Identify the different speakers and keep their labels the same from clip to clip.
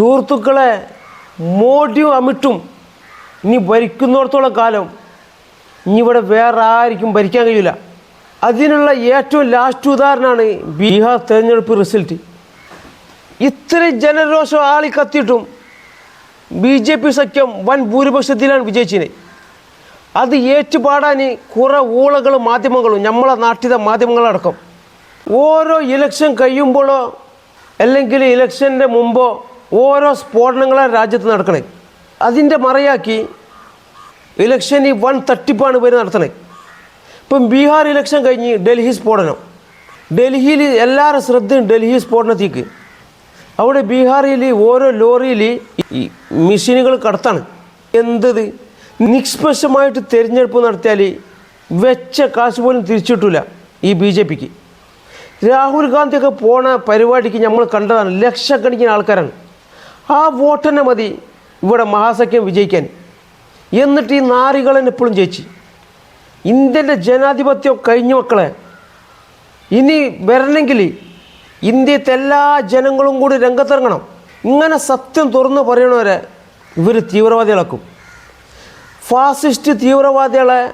Speaker 1: സുഹൃത്തുക്കളെ മോഡിയും അമിട്ടും ഇനി ഭരിക്കുന്നിടത്തോളം കാലം ഇനി ഇവിടെ വേറെ ആർക്കും ഭരിക്കാൻ കഴിയില്ല. അതിനുള്ള ഏറ്റവും ലാസ്റ്റ് ഉദാഹരണമാണ് ബീഹാർ തെരഞ്ഞെടുപ്പ് റിസൾട്ട് ഇത്രയും ജനരോഷം ആളി കത്തിയിട്ടും ബി ജെ പി സഖ്യം വൻ ഭൂരിപക്ഷത്തിലാണ് വിജയിച്ചിനെ അത് ഏറ്റുപാടാൻ കുറേ ഊളകളും മാധ്യമങ്ങളും നമ്മളെ നാട്ടിലെ മാധ്യമങ്ങളടക്കം. ഓരോ ഇലക്ഷൻ കഴിയുമ്പോഴോ അല്ലെങ്കിൽ ഇലക്ഷന്റെ മുമ്പോ ഓരോ സ്ഫോടനങ്ങളാണ് രാജ്യത്ത് നടക്കണേ. അതിന്റെ മറയാക്കി ഇലക്ഷനിൽ വൺ തട്ടിപ്പാണ് ഇവർ നടത്തണേ. ഇപ്പം ബീഹാർ ഇലക്ഷൻ കഴിഞ്ഞ് ഡൽഹി സ്ഫോടനം. ഡൽഹിയിൽ എല്ലാവരും ശ്രദ്ധയും ഡൽഹി സ്ഫോടനത്തേക്ക്. അവിടെ ബീഹാറിൽ ഓരോ ലോറിയിൽ ഈ മെഷീനുകൾ കടത്താണ്. എന്തത്? നിഷ്പക്ഷമായിട്ട് തിരഞ്ഞെടുപ്പ് നടത്തിയാൽ വെച്ച കാശ് പോലും തിരിച്ചിട്ടില്ല ഈ ബി ജെ പിക്ക്. രാഹുൽ ഗാന്ധിയൊക്കെ പോണ പരിപാടിക്ക് നമ്മൾ കണ്ടതാണ് ലക്ഷക്കണക്കിന് ആൾക്കാരാണ്. ആ വോട്ട് തന്നെ മതി. ഇവിടെ മഹാസഖ്യം വിജയിക്കാൻ. എന്നിട്ട് ഈ നാറികളെ എപ്പോഴും ജയിച്ച്. ഇന്ത്യന്റെ ജനാധിപത്യം കഴിഞ്ഞു മക്കളെ. ഇനി വരണമെങ്കിൽ ഇന്ത്യത്തെ എല്ലാ ജനങ്ങളും കൂടി രംഗത്തിറങ്ങണം. ഇങ്ങനെ സത്യം തുറന്ന് പറയണവരെ ഇവർ തീവ്രവാദികളാക്കും. ഫാസിസ്റ്റ് തീവ്രവാദികളെ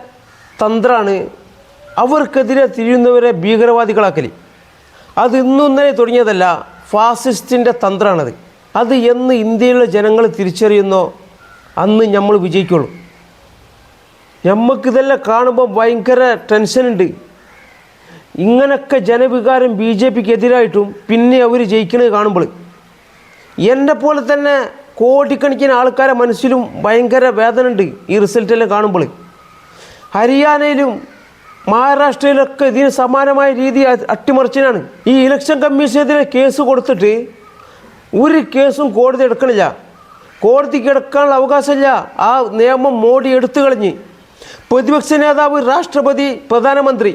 Speaker 1: തന്ത്രമാണ് അവർക്കെതിരെ തിരിയുന്നവരെ ഭീകരവാദികളാക്കൽ അത് ഇന്നും ഇന്നലെ തുടങ്ങിയതല്ല ഫാസിസ്റ്റിന്റെ തന്ത്രമാണത് അത് എന്ന് ഇന്ത്യയിലെ ജനങ്ങൾ തിരിച്ചറിയുന്നോ? അന്ന് നമ്മൾ വിജയിക്കുള്ളൂ. നമുക്കിതെല്ലാം കാണുമ്പോൾ ഭയങ്കര ടെൻഷനുണ്ട്. ഇങ്ങനൊക്കെ ജനവികാരം ബി ജെ പിക്ക് എതിരായിട്ടും പിന്നെ അവർ ജയിക്കുന്നത് കാണുമ്പോൾ. എന്നെ പോലെ തന്നെ കോടിക്കണക്കിന് ആൾക്കാരെ മനസ്സിലും ഭയങ്കര വേദന ഉണ്ട് ഈ റിസൾട്ടെല്ലാം കാണുമ്പോൾ. ഹരിയാനയിലും മഹാരാഷ്ട്രയിലൊക്കെ ഇതിന് സമാനമായ രീതി അട്ടിമറിച്ചിനാണ് ഈ ഇലക്ഷൻ കമ്മീഷനെതിരെ കേസ് കൊടുത്തിട്ട് ഒരു കേസും കോടതി എടുക്കണില്ല. കോടതിക്ക് എടുക്കാനുള്ള അവകാശമില്ല. ആ നിയമം മോഡി എടുത്തു കളഞ്ഞ്. പ്രതിപക്ഷ നേതാവ് രാഷ്ട്രപതി പ്രധാനമന്ത്രി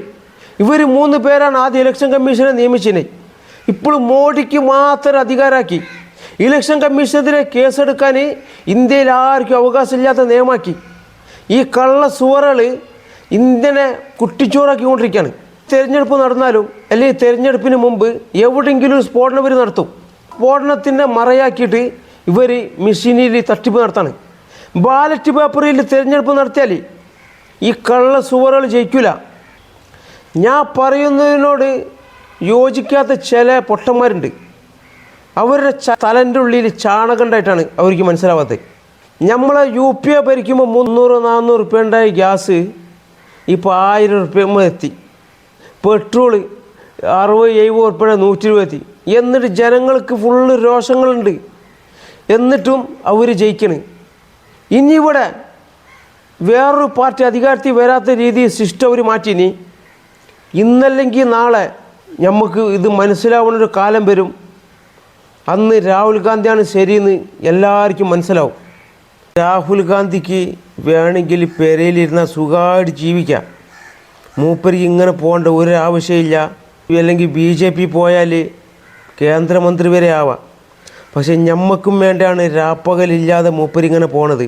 Speaker 1: ഇവർ മൂന്ന് പേരാണ് ആദ്യം ഇലക്ഷൻ കമ്മീഷനെ നിയമിച്ചിനെ ഇപ്പോൾ മോഡിക്ക് മാത്രം അധികാരമാക്കി. ഇലക്ഷൻ കമ്മീഷനെതിരെ കേസെടുക്കാൻ ഇന്ത്യയിൽ ആർക്കും അവകാശമില്ലാത്ത നിയമമാക്കി. ഈ കള്ള സുവറകൾ ഇന്ത്യനെ കുട്ടിച്ചോറാക്കിക്കൊണ്ടിരിക്കുകയാണ്. തിരഞ്ഞെടുപ്പ് നടന്നാലും അല്ലെങ്കിൽ തിരഞ്ഞെടുപ്പിന് മുമ്പ് എവിടെയെങ്കിലും സ്ഫോടനം ഇവർ നടത്തും. സ്ഫോടനത്തിന്റെ മറയാക്കിയിട്ട് ഇവർ മെഷീനിൽ തട്ടിപ്പ് നടത്താണ്. ബാലറ്റ് പേപ്പറിൽ തിരഞ്ഞെടുപ്പ് നടത്തിയാൽ ഈ കള്ള സുവറുകൾ ജയിക്കില്ല ഞാൻ പറയുന്നതിനോട് യോജിക്കാത്ത ചില പൊട്ടന്മാരുണ്ട്. അവരുടെ തലന്റെ ഉള്ളിൽ ചാണകണ്ടായിട്ടാണ് അവർക്ക് മനസ്സിലാവാത്തത്. നമ്മളെ യു പി എ ഭരിക്കുമ്പോൾ മുന്നൂറ് നാനൂറ് റുപ്യ ഉണ്ടായ ഗ്യാസ് ഇപ്പോൾ ആയിരം റുപ്യ എത്തി പെട്രോൾ അറുപത് എഴുപത് റുപ്യ നൂറ്റി രൂപ എത്തി. എന്നിട്ട് ജനങ്ങൾക്ക് ഫുള്ള് രോഷങ്ങളുണ്ട്. എന്നിട്ടും അവർ ജയിക്കണ്. ഇനി ഇവിടെ വേറൊരു പാർട്ടി അധികാരത്തിൽ വരാത്ത രീതിയിൽ സിസ്റ്റം അവർ മാറ്റിനി. ഇന്നല്ലെങ്കിൽ നാളെ നമുക്ക് ഇത് മനസ്സിലാവുന്ന ഒരു കാലം വരും. അന്ന് രാഹുൽ ഗാന്ധിയാണ് ശരിയെന്ന് എല്ലാവർക്കും മനസ്സിലാവും. രാഹുൽ ഗാന്ധിക്ക് വേണമെങ്കിൽ പെരയിലിരുന്ന സുഖമായിട്ട് ജീവിക്കാം. മൂപ്പരിക്ക് ഇങ്ങനെ പോകേണ്ട ഒരു ആവശ്യമില്ല. അല്ലെങ്കിൽ ബി ജെ പി പോയാൽ കേന്ദ്രമന്ത്രി വരെ ആവാം. പക്ഷെ ഞമ്മക്കും വേണ്ടിയാണ് രാപ്പകലില്ലാതെ മൂപ്പരിങ്ങനെ പോണത്.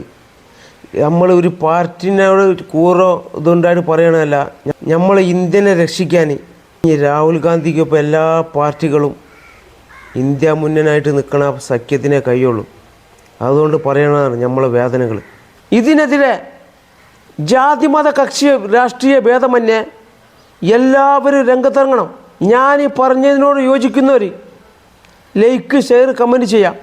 Speaker 1: നമ്മൾ ഒരു പാർട്ടിനോട് കൂറോ ഇതുണ്ടായിട്ട് പറയണതല്ല. നമ്മൾ ഇന്ത്യനെ രക്ഷിക്കാൻ ഈ രാഹുൽ ഗാന്ധിക്കൊപ്പം എല്ലാ പാർട്ടികളും ഇന്ത്യ മുന്നനായിട്ട് നിൽക്കണ സഖ്യത്തിനെ കഴിയുള്ളൂ അതുകൊണ്ട് പറയണതാണ് നമ്മളെ വേദനകൾ ഇതിനെതിരെ ജാതിമത കക്ഷി രാഷ്ട്രീയ ഭേദമന്യേ എല്ലാവരും രംഗത്തിറങ്ങണം. ഞാൻ ഈ പറഞ്ഞതിനോട് യോജിക്കുന്നവർ ലൈക്ക് ഷെയർ കമന്റ് ചെയ്യാം.